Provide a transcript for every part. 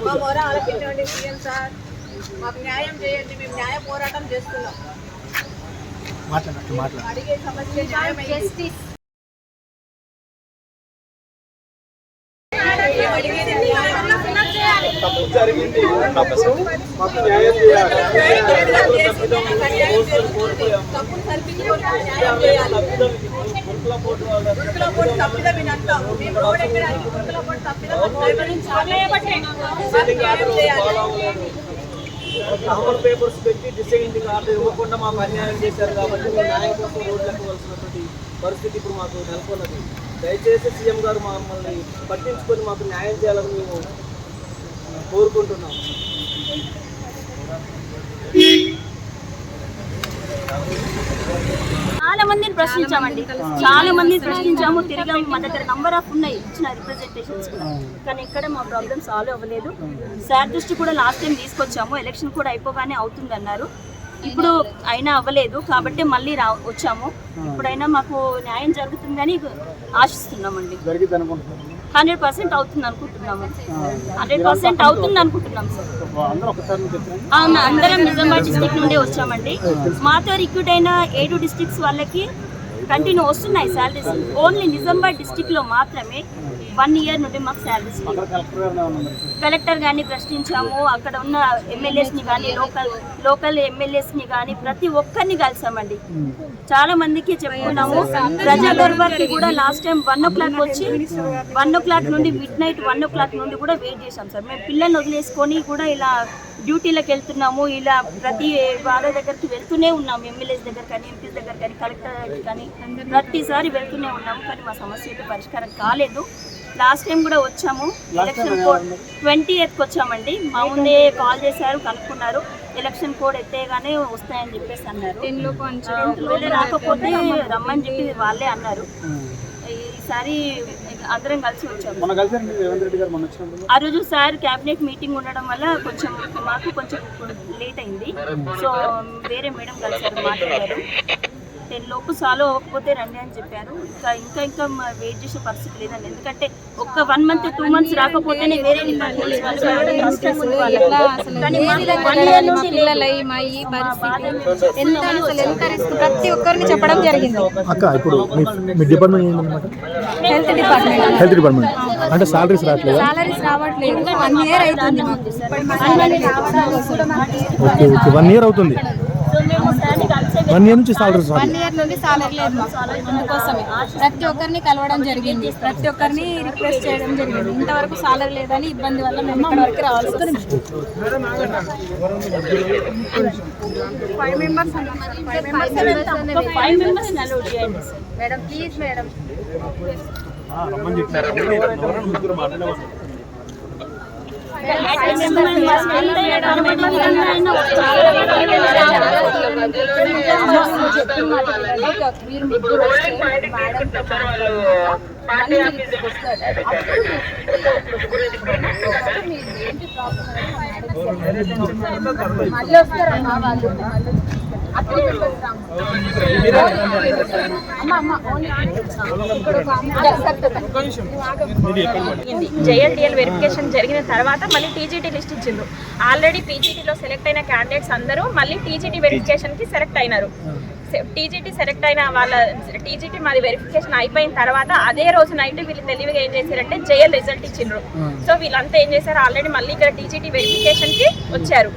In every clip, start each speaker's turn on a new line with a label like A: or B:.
A: మా మొర ఆలపించండి CM sir మాకు న్యాయం చేయండి మేము న్యాయ పోరాటం చేస్తున్నాం అడిగే సమస్య న్యాయం
B: జస్టిస్
A: అడిగేది న్యాయం.
C: తప్పు జరిగింది తప్పు మాకు న్యాయం చేయాలి
A: తప్పును సరిపించుకొని న్యాయం చేయాలి
C: గురుకుల బోర్డు వాళ్ళ
A: గురుకుల బోర్డు తప్పిదం అని అంటాం మేము రోడ్ ఎక్కడానికి గురుకుల బోర్డు తప్పిదం అని భయపడించాలి. మాకు న్యాయం చేయాలి
C: కామన్ పేపర్స్ పెట్టి డిసైన్ కార్డు ఇవ్వకుండా మాకు అన్యాయం చేశారు కాబట్టి మేము న్యాయం కోసం రోడ్లకు వలసినటువంటి పరిస్థితి ఇప్పుడు మాకు నెలకొన్నది దయచేసి సీఎం గారు మమ్మల్ని పట్టించుకొని మాకు న్యాయం చేయాలని మేము కోరుకుంటున్నాం.
B: చాలా మందిని ప్రశ్నించామండి. చాలా మందిని ప్రశ్నించాము తిరిగాము మా దగ్గర నంబర్ ఆఫ్ ఉన్నాయి ఇచ్చిన రిప్రజెంటేషన్స్ కూడా. కానీ ఎక్కడ మా ప్రాబ్లమ్ సాల్వ్ అవ్వలేదు. సార్ దృష్టి కూడా లాస్ట్ టైం తీసుకొచ్చాము ఎలక్షన్ కూడా అయిపోగానే అవుతుంది అన్నారు ఇప్పుడు అయినా అవ్వలేదు కాబట్టి మళ్ళీ రా వచ్చాము. ఇప్పుడైనా మాకు న్యాయం జరుగుతుందని ఆశిస్తున్నామండి. హండ్రెడ్ పర్సెంట్ అవుతుంది అనుకుంటున్నాము. హండ్రెడ్ పర్సెంట్ అవుతుంది అనుకుంటున్నాం సార్. అవును అందరం నిజామాబాద్ డిస్టిక్ నుండి వచ్చామండి. మాతో రిక్రూట్ అయిన ఏడు డిస్ట్రిక్ట్స్ వాళ్ళకి కంటిన్యూ వస్తున్నాయి శాలరీస్ ఓన్లీ నిజామాబాద్ డిస్టిక్లో మాత్రమే. వన్ ఇయర్ నుండి మాకు శాలరీస్
D: కలెక్టర్
B: గారిని ప్రశ్నించాము. అక్కడ ఉన్న ఎమ్మెల్యేస్ని కానీ లోకల్ లోకల్ ఎమ్మెల్యేస్ని కానీ ప్రతి ఒక్కరిని కలిసామండి. చాలా మందికి చెప్పుకున్నాము. ప్రజా దర్బార్కి కూడా last time one o'clock వచ్చి వన్ ఓ క్లాక్ నుండి midnight one o'clock నుండి కూడా వెయిట్ చేశాం సార్. మేము పిల్లల్ని వదిలేసుకొని కూడా ఇలా డ్యూటీలకు వెళ్తున్నాము. ఇలా ప్రతి వాళ్ళ దగ్గరికి వెళ్తూనే ఉన్నాము. ఎమ్మెల్యేస్ దగ్గర కానీ ఎంపీస్ దగ్గర కానీ కలెక్టర్ దగ్గర కానీ ప్రతిసారి వెళ్తూనే ఉన్నాము. కానీ మా సమస్య అయితే పరిష్కారం కాలేదు. లాస్ట్ టైం కూడా వచ్చాము. ఎలక్షన్ కోడ్ ట్వంటీ ఎయిత్కి వచ్చామండి. మా ముందే కాల్ చేశారు కనుక్కున్నారు. ఎలక్షన్ కోడ్ ఎత్తేగానే వస్తాయని చెప్పేసి అన్నారు. ఒకవేళ రాకపోతే రమ్మని చెప్పి వాళ్ళే అన్నారు. ఈసారి అందరం కలిసి వచ్చాము. ఆ రోజు సార్ క్యాబినెట్ మీటింగ్ ఉండడం వల్ల కొంచెం మాకు కొంచెం లేట్ అయింది. సో వేరే మేడం కలిసారు మాట్లాడారు. టెన్ లోపు సాల్వ్ అవ్వకపోతే రండి అని చెప్పారు. ఇంకా ఇంకా ఇంకా వెయిట్ చేసే పరిస్థితి లేదండి. ఎందుకంటే ఒక్క వన్ మంత్ టూ మంత్స్ రాకపోతేనే వేరే
E: ప్రతి ఒక్కరిని చెప్పడం జరిగింది.
D: అక్క ఇప్పుడు మీ department
E: health department
D: health department అంటే సాలరీస్ రావట్లేదా?
E: సాలరీస్ రావట్లేదు. వన్ ఇయర్ అవుతుంది మాకు.
D: ఓకే ఓకే వన్ ఇయర్ అవుతుంది
B: సో మేము సార్ని కలిసే
D: వన్ ఇయర్ నుంచి సాలరీస్
E: వన్ ఇయర్ నుండి సాలరీ లేదు మాకు. అందుకోసమే. ప్రతి ఒక్కరిని కలవడం జరిగింది. ప్రతి ఒక్కరిని రిక్వెస్ట్ చేయడం జరిగింది. ఇంతవరకు సాలరీ లేదని ఇబ్బంది వల్ల మేము ఇక్కడ వరకు రావాల్సి వస్తుంది. Five members
B: five members
E: madam please madam
D: రమ్మని చెప్పారు ముగ్గురు మాట్లాడేవాళ్ళు
E: మళ్ళీ వస్తారమ్మా వాళ్ళు?
F: జేఎల్డిఎల్ వెరిఫికేషన్ జరిగిన తర్వాత మళ్ళీ టీజీటీ లిస్ట్ ఇచ్చిండ్రు. ఆల్రెడీ పీజీటీలో సెలెక్ట్ అయిన క్యాండిడేట్స్ అందరూ మళ్ళీ టీజీటీ వెరిఫికేషన్కి సెలెక్ట్ అయినారు. టీజీటీ సెలెక్ట్ అయిన వాళ్ళ టీజీటీ మాది వెరిఫికేషన్ అయిపోయిన తర్వాత అదే రోజు నైట్ వీళ్ళు తెలివిగా ఏం చేశారంటే జేఎల్ రిజల్ట్ ఇచ్చిండ్రు. సో వీళ్ళంతా ఏం చేశారు? ఆల్రెడీ మళ్ళీ ఇక్కడ టీజీటీ వెరిఫికేషన్కి వచ్చారు.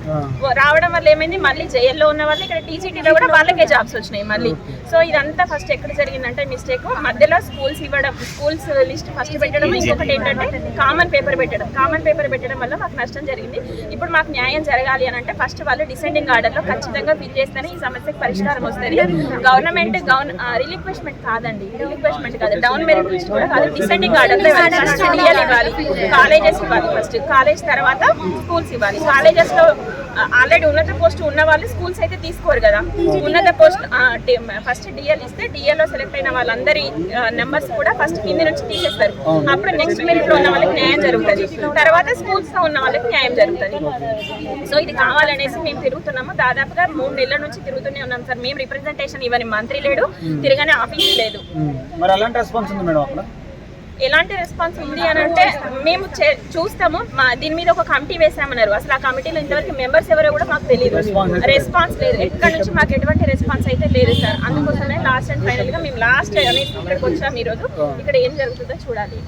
F: రావడం వల్ల ఏమైంది? మళ్ళీ జైల్లో ఉన్న వాళ్ళు ఇక్కడ టీజీటీలో కూడా వాళ్ళకే జాబ్స్ వచ్చినాయి మళ్ళీ. సో ఇదంతా ఫస్ట్ ఎక్కడ జరిగిందంటే మిస్టేక్ మధ్యలో స్కూల్స్ ఇవ్వడం స్కూల్స్ లిస్ట్ ఫస్ట్ పెట్టడం ఇంకొకటి ఏంటంటే కామన్ పేపర్ పెట్టడం. కామన్ పేపర్ పెట్టడం వల్ల మాకు నష్టం జరిగింది. ఇప్పుడు మాకు న్యాయం జరగాలి అని అంటే ఫస్ట్ వాళ్ళు డిసెండింగ్ ఆర్డర్లో ఖచ్చితంగా ఫిల్ చేస్తేనే ఈ సమస్యకు పరిష్కారం వస్తుంది. గవర్నమెంట్ గవర్న రిలిక్వెస్ట్మెంట్ కాదండి. రిలిక్వెస్ట్మెంట్ కాదు. డౌన్ మెరిట్ లిస్ట్ కూడా కాదు. డిసెండింగ్ ఆర్డర్ ఫస్ట్ ఇవ్వాలి. కాలేజెస్ ఇవ్వాలి. ఫస్ట్ కాలేజ్ తర్వాత స్కూల్స్ ఇవ్వాలి. కాలేజెస్లో ఆల్రెడీ ఉన్నత పోస్ట్ ఉన్న వాళ్ళు స్కూల్స్ అయితే తీసుకోరు కదా. ఉన్నత పోస్ట్ ఫస్ట్ డిఎల్ ఇస్తే DL లో సెలెక్ట్ అయిన వాళ్ళందరి నెంబర్స్ కూడా ఫస్ట్ కింది నుంచి తీసేస్తారు. అప్పుడు నెక్స్ట్ మెరిట్లో ఉన్న వాళ్ళకి న్యాయం జరుగుతుంది. తర్వాత స్కూల్స్లో ఉన్న వాళ్ళకి న్యాయం జరుగుతుంది. సో ఇది కావాలనేసి మేము తిరుగుతున్నాము. దాదాపుగా మూడు నెలల నుంచి తిరుగుతూనే ఉన్నాం సార్. మేము రిప్రజెంటేషన్ ఇవ్వని మంత్రి లేడు తిరగని ఆఫీస్ లేదు.
G: మరి అలాంటి రెస్పాన్స్ ఉంది మేడం అక్కడ?
F: ఎలాంటి రెస్పాన్స్ ఉంది అని అంటే మేము చూస్తాము. మా దీని మీద ఒక కమిటీ వేసామన్నారు అసలు ఆ కమిటీలో ఇంతవరకు మెంబర్స్ ఎవరో కూడా మాకు తెలియదు రెస్పాన్స్ లేదు. ఎక్కడి నుంచి మాకు ఎటువంటి రెస్పాన్స్ అయితే లేదు సార్. అందుకోసమే లాస్ట్ అండ్ ఫైనల్గా మేము లాస్ట్ అనేసి ఇక్కడికి వచ్చాము ఈ రోజు ఇక్కడ ఏం జరుగుతుందో చూడాలి.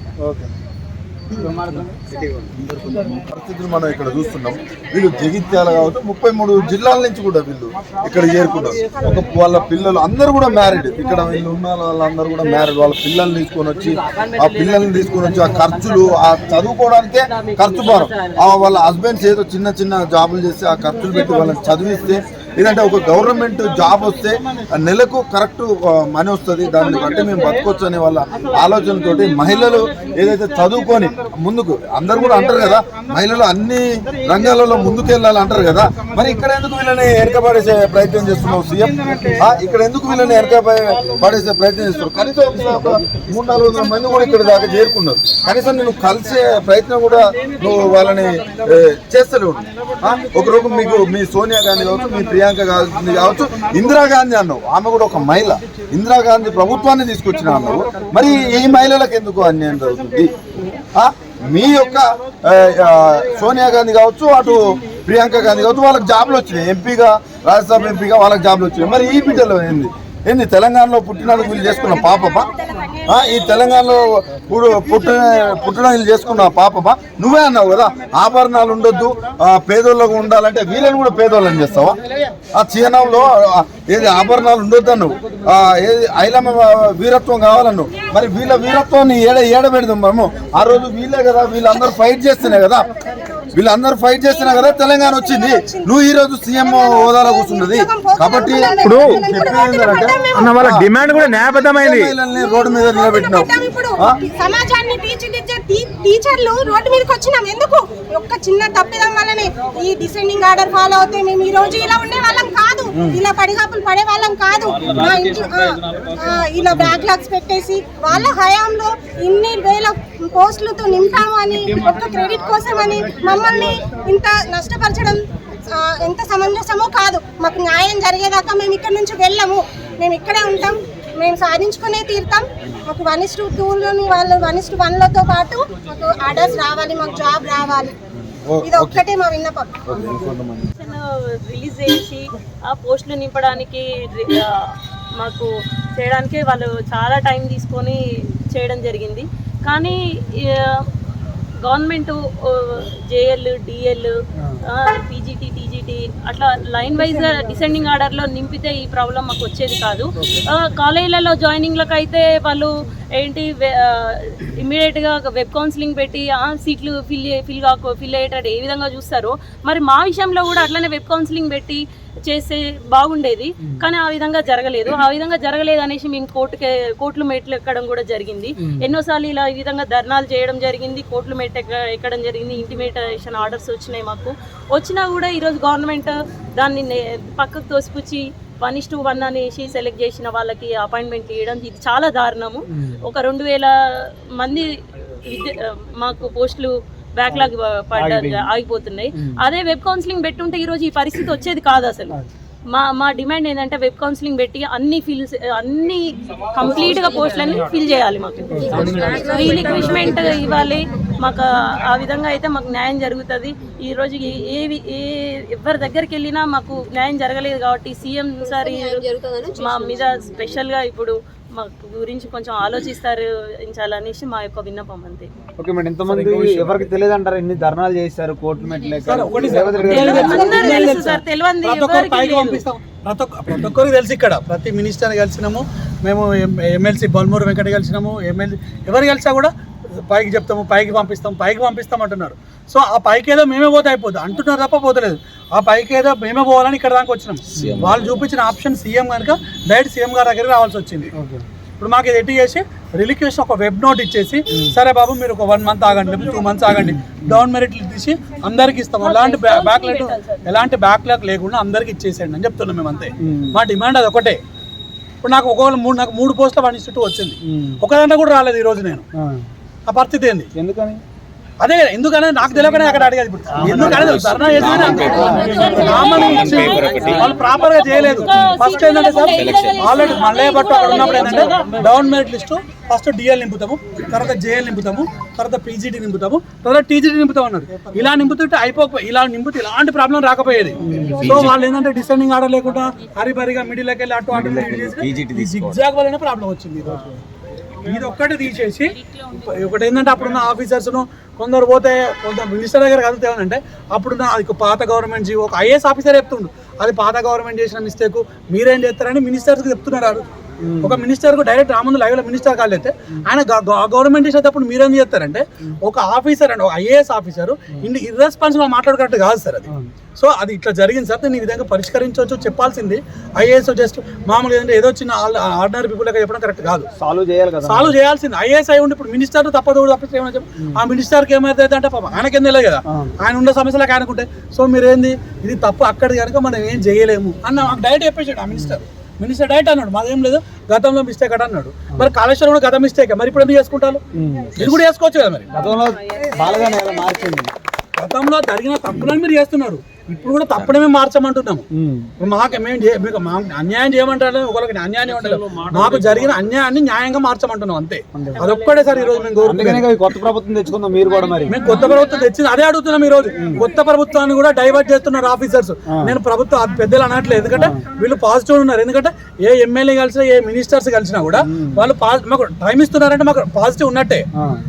H: పరిస్థితులు మనం ఇక్కడ చూస్తున్నాం. వీళ్ళు జగిత్యాల కావచ్చు ముప్పై మూడు జిల్లాల నుంచి కూడా వీళ్ళు ఇక్కడ చేరుకున్నారు. ఒక వాళ్ళ పిల్లలు అందరూ కూడా మ్యారీడ్ ఇక్కడ వీళ్ళు ఉన్న వాళ్ళందరూ కూడా మ్యారీడ్ వాళ్ళ పిల్లల్ని తీసుకొని వచ్చి ఆ పిల్లల్ని తీసుకొని వచ్చి ఆ ఖర్చులు ఆ చదువుకోవడానికే ఖర్చు భారం. ఆ వాళ్ళ హస్బెండ్స్ ఏదో చిన్న చిన్న జాబులు చేసి ఆ ఖర్చులు పెట్టి వాళ్ళని చదివిస్తే లేదంటే ఒక గవర్నమెంట్ జాబ్ వస్తే నెలకు కరెక్ట్ మనీ వస్తుంది. దాన్ని బట్టి మేము బతకొచ్చు అనే వాళ్ళ ఆలోచనతోటి మహిళలు ఏదైతే చదువుకొని ముందుకు అందరు కూడా అంటారు కదా మహిళలు అన్ని రంగాలలో ముందుకు వెళ్ళాలి అంటారు కదా. మరి ఇక్కడ ఎందుకు వీళ్ళని వెనకబడేసే ప్రయత్నం చేస్తున్నావు సీఎం? ఆ, ఇక్కడ ఎందుకు వీళ్ళని వెనక పడేసే ప్రయత్నం చేస్తున్నారు? కనీసం ఒక మూడు నాలుగు వందల మంది కూడా ఇక్కడ దాకా చేరుకున్నారు. కనీసం నేను కలిసే ప్రయత్నం కూడా నువ్వు వాళ్ళని చేస్తలేవు. ఒక రోజు మీకు మీ సోనియా గాంధీ కావచ్చు మీ ప్రియాంక గాంధీ కావచ్చు ఇందిరాగాంధీ అన్నావు. ఆమె కూడా ఒక మహిళ. ఇందిరాగాంధీ ప్రభుత్వాన్ని తీసుకొచ్చిన అన్నావు. మరి ఈ మహిళలకు ఎందుకు అన్యాయం జరుగుతుంది? మీ యొక్క సోనియా గాంధీ కావచ్చు అటు ప్రియాంక గాంధీ కావచ్చు వాళ్ళకి జాబ్లు వచ్చినాయి. ఎంపీగా రాజ్యసభ ఎంపీగా వాళ్ళకి జాబ్లు వచ్చినాయి. మరి ఈ బిడ్డలో ఏంది? ఏంది? తెలంగాణలో పుట్టినందుకు వీళ్ళు చేసుకున్న పాపమా? ఈ తెలంగాణలో పుడు పుట్టిన పుట్టడం చేసుకున్న పాపమా? నువ్వే అన్నావు కదా ఆభరణాలు ఉండొద్దు పేదోళ్ళకు ఉండాలంటే వీళ్ళని కూడా పేదోళ్ళని చేస్తావా? ఆ చిహ్నంలో ఏది ఆభరణాలు ఉండొద్దు అన్నావు ఏది ఐలమ్మ వీరత్వం కావాలన్నావు. మరి వీళ్ళ వీరత్వాన్ని ఏడ ఏడ పెడదాం మనము? ఆ రోజు వీళ్ళే కదా వీళ్ళందరూ ఫైట్ చేస్తేనే కదా. వీళ్ళందరూ ఫైట్ చేస్తేనే కదా తెలంగాణ వచ్చింది. నువ్వు ఈ రోజు సీఎం హోదాలో కూర్చున్నది. కాబట్టి
D: ఇప్పుడు అన్న వాళ్ళ డిమాండ్ కూడా న్యాయబద్ధమైంది
H: మహిళల్ని రోడ్డు మీద నిలబెట్టినావు?
A: సమాజాన్ని తీర్చిదిద్దే టీచర్లు రోడ్డు మీదకి వచ్చినాం. ఎందుకు? ఒక్క చిన్న తప్పిదం వల్లనే ఈ డిసెండింగ్ ఆర్డర్ ఫాలో అవుతే మేము ఈ రోజు ఇలా ఉండే వాళ్ళం కాదు. ఇలా పడిగాపులు పడే వాళ్ళం కాదు. మా ఇంటి ఇలా బ్యాక్లాగ్స్ పెట్టేసి వాళ్ళ హయాంలో ఇన్ని వేల పోస్టులతో నింపాము అని ఒక్క క్రెడిట్ కోసం అని మమ్మల్ని ఇంత నష్టపరచడం ఎంత సమంజసమో కాదు. మాకు న్యాయం జరిగేదాకా మేము ఇక్కడ నుంచి వెళ్ళము. మేము ఇక్కడే ఉంటాం. మేము సాధించుకునే తీరుతాం మాకు వన్ ఇస్ టూ టూలోని వాళ్ళు వన్ ఇస్ టూ వన్లతో పాటు మాకు ఆర్డర్స్ రావాలి మాకు జాబ్ రావాలి. ఇది ఒక్కటే మా విన్నపం.
C: రిలీజ్ చేసి ఆ పోస్టులు నింపడానికి మాకు చేయడానికి వాళ్ళు చాలా టైం తీసుకొని చేయడం జరిగింది. కానీ government JL DL PGT TGT అట్లా లైన్ వైజ్ డిసెండింగ్ ఆర్డర్లో నింపితే ఈ ప్రాబ్లం మాకు వచ్చేది కాదు. కాలేజీలలో జాయినింగ్లకు అయితే వాళ్ళు ఏంటి ఇమ్మీడియట్గా వెబ్ కౌన్సిలింగ్ పెట్టి ఆ, సీట్లు ఫిల్ ఫిల్ కాకో ఫిల్ అయ్యేటట్టు ఏ విధంగా చూస్తారో మరి మా విషయంలో కూడా అట్లనే వెబ్ కౌన్సిలింగ్ పెట్టి చేస్తే బాగుండేది. కానీ ఆ విధంగా జరగలేదు. ఆ విధంగా జరగలేదు అనేసి మేము కోర్టుకి కోర్టులు మెట్లు ఎక్కడం కూడా జరిగింది. ఎన్నోసార్లు ఇలా ఈ విధంగా ధర్నాలు చేయడం జరిగింది. కోర్టులు మెట్ ఎక్క- ఎక్కడం జరిగింది. ఇంటిమేటేషన్ ఆర్డర్స్ వచ్చినాయి మాకు. వచ్చినా కూడా ఈరోజు గవర్నమెంట్ దాన్ని పక్కకు తోసిపుచ్చి వన్ ఇస్ టూ వన్ అనేసి సెలెక్ట్ చేసిన వాళ్ళకి అపాయింట్మెంట్ ఇవ్వడం ఇది చాలా దారుణము. ఒక రెండు వేల మంది విద్య మాకు పోస్టులు బ్యాక్లాగ్ పడ్డ ఆగిపోతున్నాయి. అదే వెబ్ కౌన్సిలింగ్ పెట్టుంటే ఈ రోజు ఈ పరిస్థితి వచ్చేది కాదు అసలు. మా మా డిమాండ్ ఏంటంటే వెబ్ కౌన్సిలింగ్ పెట్టి అన్ని ఫిల్స్ అన్ని కంప్లీట్గా పోస్టులన్నీ ఫిల్ చేయాలి మాకు. రీలిక్విష్మెంట్ ఇవ్వాలి. మాకు ఆ విధంగా అయితే మాకు న్యాయం జరుగుతుంది. ఈ రోజు ఏ ఎవరి దగ్గరికి వెళ్ళినా మాకు న్యాయం జరగలేదు కాబట్టి సీఎం సార్ మా మీద స్పెషల్గా ఇప్పుడు మా గురించి కొంచెం ఆలోచిస్తారు అనేసి మా యొక్క విన్నపం అంతే.
G: ఓకే మేడం ఇంతమంది ఎవరికి తెలియదు అంటారు ఎన్ని ధర్నాలు చేశారు కోర్టు మెట్లు
I: ప్రతి ఒక్కరికి తెలుసు ఇక్కడ. ప్రతి మినిస్టర్ కలిసినాము. మేము ఎమ్మెల్సీ బల్మూరు వెంకట కలిసినాము. ఎమ్మెల్సీ ఎవరు కలిసా కూడా పైకి చెప్తాము పైకి పంపిస్తాం పైకి పంపిస్తాం అంటున్నారు సో ఆ పైకి ఏదో మేమే పోతే అయిపోద్ది. అంటున్నారు తప్ప పోతలేదు. ఆ పైకి ఏదో మేమే పోవాలని ఇక్కడ దాకా వచ్చినాం. వాళ్ళు చూపించిన ఆప్షన్ సీఎం కనుక డైరెక్ట్ సీఎం గారి దగ్గరికి రావాల్సి వచ్చింది. ఇప్పుడు మాకు ఇది ఎట్టి చేసి రిలిక్వేషన్ ఒక వెబ్ నోట్ ఇచ్చేసి సరే బాబు మీరు ఒక వన్ మంత్ ఆగండి టూ మంత్స్ ఆగండి డౌన్ మెరిట్ తీసి అందరికి ఇస్తాం. ఎలాంటి బ్యాక్లాగ్ ఎలాంటి బ్యాక్లాగ్ లేకుండా అందరికి ఇచ్చేసేయండి అని చెప్తున్నాం మేము అంతే. మా డిమాండ్ అది ఒకటే. ఇప్పుడు నాకు ఒకవేళ మూడు నాకు మూడు పోస్టుల వన్ ఇన్స్టిట్యూట్ వచ్చింది. ఒక దాంట్లో కూడా రాలేదు ఈ రోజు నేను ఆ పరిస్థితి ఏంది?
C: ఎందుకని?
I: అదే కదా ఎందుకనే? నాకు తెలియకనే అక్కడ అడిగేది ఇప్పుడు. ధర్నా వాళ్ళు ప్రాపర్గా చేయలేదు. ఫస్ట్ ఏంటంటే సార్ ఆల్రెడీ మళ్ళీ బట్టు అక్కడ ఉన్నప్పుడు ఏంటంటే down merit list first DL నింపుతాము తర్వాత జేఎల్ నింపుతాము తర్వాత పీజీటీ నింపుతాము తర్వాత టీజీటీ నింపుతాం అన్నారు. ఇలా నింపుతుంటే అయిపోక ఇలా నింపితే ఇలాంటి ప్రాబ్లం రాకపోయేది. సో వాళ్ళు ఏంటంటే డిసెండింగ్ ఆర్డర్ లేకుండా హరిబరిగా మిడిల్కి వెళ్ళి అటు అటు జిగ్జాగ్ వల్లనే ప్రాబ్లం వచ్చింది ఈ రోజు. ఇది ఒక్కటి తీసేసి ఒకటి ఏంటంటే అప్పుడున్న ఆఫీసర్స్ కొందరు పోతే కొందరు మినిస్టర్ దగ్గర కదిలితే ఏమంటే అప్పుడున్న అది పాత గవర్నమెంట్ జీవో ఒక ఐఏఎస్ ఆఫీసర్ చెప్తుండు. అది పాత గవర్నమెంట్ చేసిన మిస్టేక్ మీరేం చేస్తారని మినిస్టర్స్కి చెప్తున్నారు ఒక మినిస్టర్ డైరెక్ట్ రాముందు లైవ్లో మినిస్టర్ కాల్ అయితే ఆయన గవర్నమెంట్ చేసేటప్పుడు మీరేం చేస్తారంటే ఒక ఆఫీసర్ అండి ఒక ఐఏఎస్ ఆఫీసర్ ఇన్ని ఇర్రెస్పాన్సిబుల్ మాట్లాడుకున్నట్టు కాదు సార్ అది. సో అది ఇట్లా జరిగింది సార్ దీన్ని ఈ విధంగా పరిష్కరించవచ్చు చెప్పాల్సింది ఐఏఎస్ జస్ట్ మామూలుగా ఏంటంటే ఏదో చిన్న ఆర్డినరీ పీపుల్ లెక్క చెప్పడం కరెక్ట్ కాదు.
C: సాల్వ్ చేయాలి కదా.
I: సాల్వ్ చేయాల్సింది. ఐఏఎస్ అయి ఉండి ఇప్పుడు మినిస్టర్ తప్పదు తప్పితే ఏమైనా ఆ మినిస్టర్కి ఏమైతే అంటే పాపం ఆయనకేం తెలియదు కదా. ఆయన ఉండే సమస్యలకు ఆయనకుంటే. సో మీరేంది? ఇది తప్పు అక్కడ కనుక మనం ఏం చేయలేము అన్న డైరెక్ట్ చెప్పేసాడు ఆ మినిస్టర్. మినిస్టర్ డైరెక్ట్ అన్నాడు. మాదేం లేదు. గతంలో మిస్టేక్ అట అన్నాడు. మరి కాళేశ్వరం కూడా గత మిస్టేక్ మరి ఇప్పుడు ఎందుకు చేసుకుంటారు? ఇది కూడా చేసుకోవచ్చు కదా మరి?
C: గతంలో మార్చింది.
I: గతంలో జరిగిన తప్పులను మీరు చేస్తున్నారు. ఇప్పుడు కూడా తప్పుడమే మార్చమంటున్నాము. ఇప్పుడు మాకు మేము చే- మీకు మా అన్యాయం చేయమంటారు ఒకరికి అన్యాయం చేయమంటారు. మాకు జరిగిన అన్యాయాన్ని న్యాయంగా మార్చమంటున్నాం అంతే. అదొక్కడే సార్ ఈ రోజు మేము
C: ఈ కొత్త ప్రభుత్వం తెచ్చుకుందాం మీరు కూడా మరి.
I: మేము కొత్త ప్రభుత్వం తెచ్చింది అదే అడుగుతున్నాం ఈ రోజు కొత్త ప్రభుత్వాన్ని కూడా డైవర్ట్ చేస్తున్నారు ఆఫీసర్స్ నేను ప్రభుత్వం అది పెద్దలు అనట్లేదు. ఎందుకంటే వీళ్ళు పాజిటివ్ ఉన్నారు. ఎందుకంటే ఏ ఎమ్మెల్యే కలిసినా ఏ మినిస్టర్స్ కలిసినా కూడా వాళ్ళు మాకు టైం ఇస్తున్నారంటే మాకు పాజిటివ్ ఉన్నట్టే.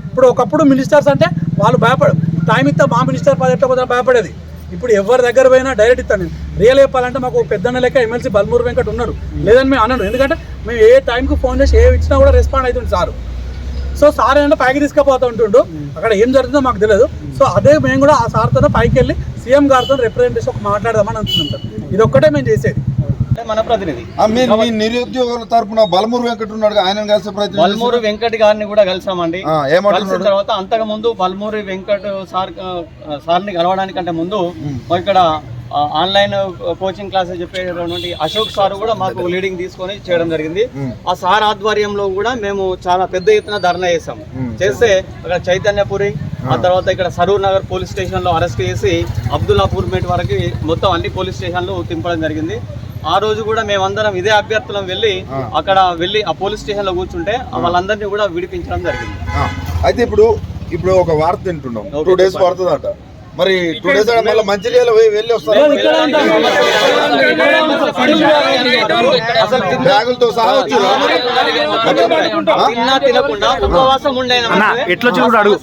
I: ఇప్పుడు ఒకప్పుడు మినిస్టర్స్ అంటే వాళ్ళు భయపడ టైం ఇస్తే మా మినిస్టర్ పది ఎట్లా భయపడేది. ఇప్పుడు ఎవరి దగ్గర పోయినా డైరెక్ట్ ఇస్తాను నేను. రియల్ చెప్పాలంటే మాకు పెద్దన్న లెక్క ఎమ్మెల్సీ బల్మూర్ వెంకట్ ఉన్నారు. లేదని మేము అన్నాను ఎందుకంటే మేము ఏ టైంకి ఫోన్ చేసి ఏ ఇచ్చినా కూడా రెస్పాండ్ అవుతుంది సార్. సో సార్ ఏంటంటే పైకి తీసుకుపోతూ ఉంటుండు. అక్కడ ఏం జరుగుతుందో మాకు తెలియదు. సో అదే మేము కూడా ఆ సార్తో పైకి వెళ్ళి సీఎం గారితో రిప్రజెంటేషన్ ఒక మాట్లాడదామని అనుకుంటున్నాం సార్. ఇది ఒక్కటే మేము చేసేది.
C: మన ప్రతినిధి.
H: మీరు మీ నిరుద్యోగుల తరపున బలమూరు వెంకట ఉన్నాడు ఆయన కలిసే ప్రయత్నం
G: బల్మూరి వెంకట్ గారిని కూడా కలిసామండి? కలిసిన తర్వాత అంతకు ముందు బల్మూరి వెంకట్ సార్ ఆ, సార్ని కలవడానికంటే ముందు ఇక్కడ ఆన్లైన్ కోచింగ్ క్లాసెస్ చెప్పేటటువంటి అశోక్ సార్ కూడా మాకు లీడింగ్ తీసుకొని చేయడం జరిగింది. ఆ సార్ ఆధ్వర్యంలో కూడా మేము చాలా పెద్ద ఎత్తున ధర్నా చేసాం చేస్తే అక్కడ చైతన్యపురి ఆ తర్వాత ఇక్కడ సరూర్ నగర్ పోలీస్ స్టేషన్లో అరెస్ట్ చేసి అబ్దుల్లాపూర్ మేట్ వరకు మొత్తం అన్ని పోలీస్ స్టేషన్లు తింపడం జరిగింది. ఆ రోజు కూడా మేమందరం ఇదే అభ్యర్థులం వెళ్ళి అక్కడ వెళ్ళి ఆ పోలీస్ స్టేషన్లో కూర్చుంటే వాళ్ళందరినీ కూడా విడిపించడం జరిగింది.
H: అయితే ఇప్పుడు ఇప్పుడు ఒక వార్త తింటున్నాం. టూ డేస్ పడుతుందట. మరి టూ డేస్ మళ్ళీ మంచిర్యాల పోయి వెళ్ళి వస్తారు?
G: అసలు
H: బ్యాగులతో సహా వచ్చారు?
G: తిన్నా తినకుండా ఉపవాసం ఉండే
D: అన్న, ఎట్లా వచ్చి అడుగు.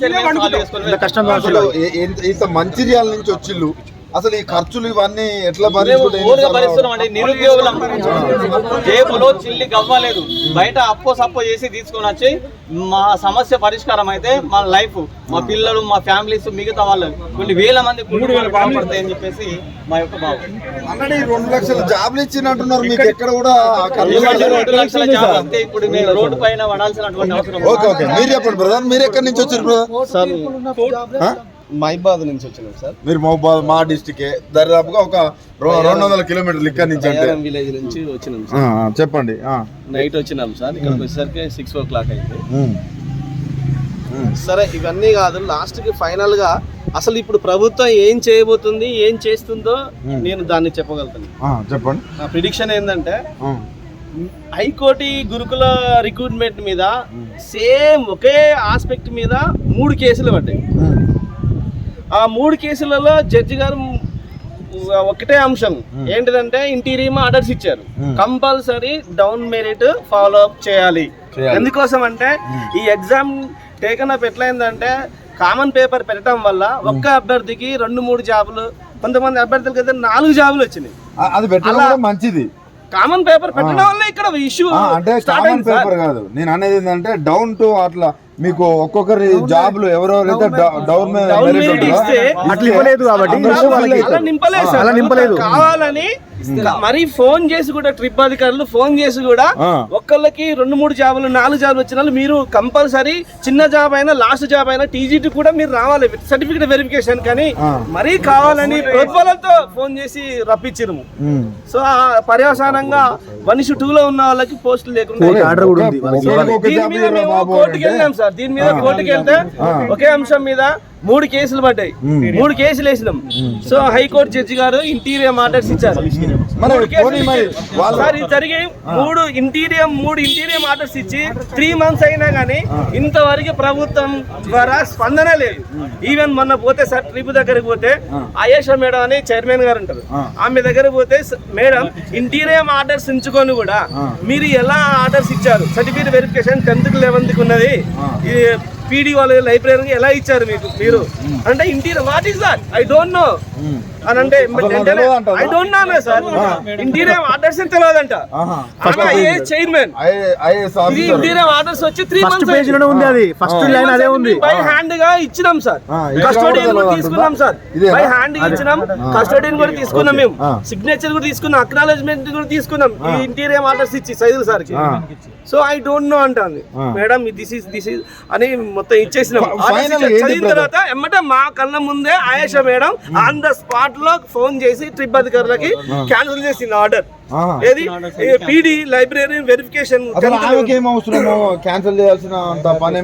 D: ఇంత కష్టం
H: అసలు ఏ- ఎంత- ఇంత మంచిర్యాల నుంచి వచ్చిళ్ళు అసలు ఈ ఖర్చులు ఇవన్నీ ఎట్లా
G: భరిస్తున్నాం నిరుద్యోగులం. జేబులో చిల్లి గవ్వలేదు. బయట అప్పో సప్పో చేసి తీసుకొని వచ్చి మా సమస్య పరిష్కారం అయితే మా లైఫ్ మా పిల్లలు మా ఫ్యామిలీస్ మిగతా వాళ్ళు. కొన్ని వేల మంది కుటుంబాలు బాగుపడతాయని చెప్పేసి మా యొక్క భావం.
H: అన్నది రెండు లక్షల జాబ్లు ఇచ్చినట్టున్నారు. మీకు ఎక్కడ కూడా
G: రెండు లక్షల జాబ్ అంతే ఇప్పుడు మేము రోడ్డు పైన పడాల్సినటువంటి అవసరం
H: ఓకే. ఓకే మీరు చెప్పండి బ్రదర్ మీరు ఎక్కడి నుంచి వచ్చారు బ్రదర్?
J: మైబాద్ నుంచి వచ్చినాం సార్.
H: మీరు మహబాద్ మా డిస్టికే దరిదాపుగా ఒక రెండు వందల కిలోమీటర్లు ఇక్కడ నుంచి అంటే.
J: విలేజ్ నుంచి వచ్చినాం సార్.
H: చెప్పండి.
J: నైట్ వచ్చినాం సార్. ఇక్కడికి వచ్చేసరికి సిక్స్ ఓ క్లాక్ అయింది. సరే ఇవన్నీ కాదు. లాస్ట్కి ఫైనల్గా అసలు ఇప్పుడు ప్రభుత్వం ఏం చేయబోతుంది ఏం చేస్తుందో నేను దాన్ని చెప్పగలుగుతాను.
H: చెప్పండి.
J: నా ప్రిడిక్షన్ ఏంటంటే. హైకోర్టు గురుకుల రిక్రూట్మెంట్ మీద సేమ్ ఒకే ఆస్పెక్ట్ మీద మూడు కేసులు పడ్డాయి. ఆ మూడు కేసులలో జడ్జి గారు ఒకటే అంశం. ఏంటిదంటే ఇంటీరియం ఆర్డర్స్ ఇచ్చారు. Compulsory down merit follow up చేయాలి. ఎందుకోసం అంటే ఈ ఎగ్జామ్ టేకన్ అప్ ఎట్లయిందంటే కామన్ పేపర్ పెట్టడం వల్ల ఒక్క అభ్యర్థికి రెండు మూడు జాబులు కొంతమంది అభ్యర్థులకి అయితే నాలుగు జాబులు వచ్చినాయి.
H: అది పెట్టడం మంచిది.
J: కామన్ పేపర్ పెట్టడం వల్ల ఇక్కడ ఇష్యూ
H: అంటే కామన్ పేపర్ కాదు. నేను అనేది ఏంటంటే డౌన్ టు అట్లా మీకు ఒక్కొక్కరి జాబ్లు ఎవరెవరైతే డౌన్
J: merit ఇస్తే
D: అట్లా ఇవ్వలేదు కాబట్టి
J: అలా. నింపలేదు. కావాలని మరి ఫోన్ చేసి కూడా ట్రిప్ అధికారులు ఫోన్ చేసి కూడా ఒక్కళ్ళకి రెండు మూడు జాబులు నాలుగు జాబులు వచ్చిన వాళ్ళు మీరు కంపల్సరీ చిన్న జాబ్ అయినా లాస్ట్ జాబ్ అయినా టీజీటీ కూడా మీరు రావాలి సర్టిఫికేట్ వెరిఫికేషన్ కానీ మరీ కావాలని ప్రోత్బలంతో ఫోన్ చేసి రప్పించిరు సో ఆ పర్యవసానంగా మనిషి టూ లో ఉన్న వాళ్ళకి పోస్టులు లేకుండా. దీని మీద మేము కోర్టుకి వెళ్ళాం సార్. దీని మీద కోర్టుకి వెళ్తే ఒకే అంశం మీద మూడు కేసులు పడ్డాయి. మూడు కేసులు వేసినాం. సో హైకోర్టు జడ్జి గారు ఇంటీరియర్ ఆర్డర్స్ ఇచ్చారు. సార్ ఇది జరిగి మూడు ఇంటీరియర్ మూడు ఇంటీరియర్ ఆర్డర్స్ ఇచ్చి త్రీ మంత్స్ అయినా కానీ ఇంతవరకు ప్రభుత్వం ద్వారా స్పందన లేదు. ఈవెన్ మొన్న పోతే సార్ ట్రిప్ దగ్గరికి పోతే ఆయేషా మేడం అని చైర్మన్ గారు ఉంటారు. ఆమె దగ్గర పోతే "స- మేడం ఇంటీరియర్ ఆర్డర్స్ ఉంచుకొని కూడా మీరు ఎలా ఆర్డర్స్ ఇచ్చారు? సర్టిఫికేట్ వెరిఫికేషన్ టెన్త్ లెవెన్త్ ఉన్నది. ఇది పీడీ వాళ్ళ లైబ్రరీకి ఎలా ఇచ్చారు మీకు? మీరు? అంటే interior what is that I don't know అని అంటే? I don't know sir interior orders తెలియదంట. Chairman
H: IAS
J: ఇది
H: ఆఫీసర్
J: ఇంటీరియర్ ఆర్డర్స్ వచ్చి త్రీ మంత్స్
D: పేజ్లోనే ఉంది అది. ఫస్ట్ లైన్ అదే ఉంది.
J: బై హ్యాండ్గా ఇచ్చినాం సార్
H: ఇక్కడ
J: కస్టోడియన్
H: కూడా
J: తీసుకున్నాం సార్? బై హ్యాండ్ ఇచ్చినాం కస్టోడియన్ కూడా తీసుకున్నాం మేము. సిగ్నేచర్ కూడా తీసుకున్నాం అక్నాలజ్మెంట్ కూడా తీసుకున్నాం. ఈ ఇంటీరియర్ ఆర్డర్స్ ఇచ్చి సైదుల్
H: సార్కి.
J: సో ఐ డోంట్ నో అంటాంది. Madam this is this is అని మొత్తం ఇచ్చేసినాం. చదివిన? తర్వాత ఎమ్మటే మా కళ్ళ ముందే ఆయేషా మేడం ఆన్ ద స్పాట్లో ఫోన్ చేసి ట్రిప్ అధికారులకి క్యాన్సిల్ చేసింది ఆర్డర్. ఏది? పీడీ లైబ్రరీ వెరిఫికేషన్
H: క్యాన్సిల్ చేయాల్సిన అంత పని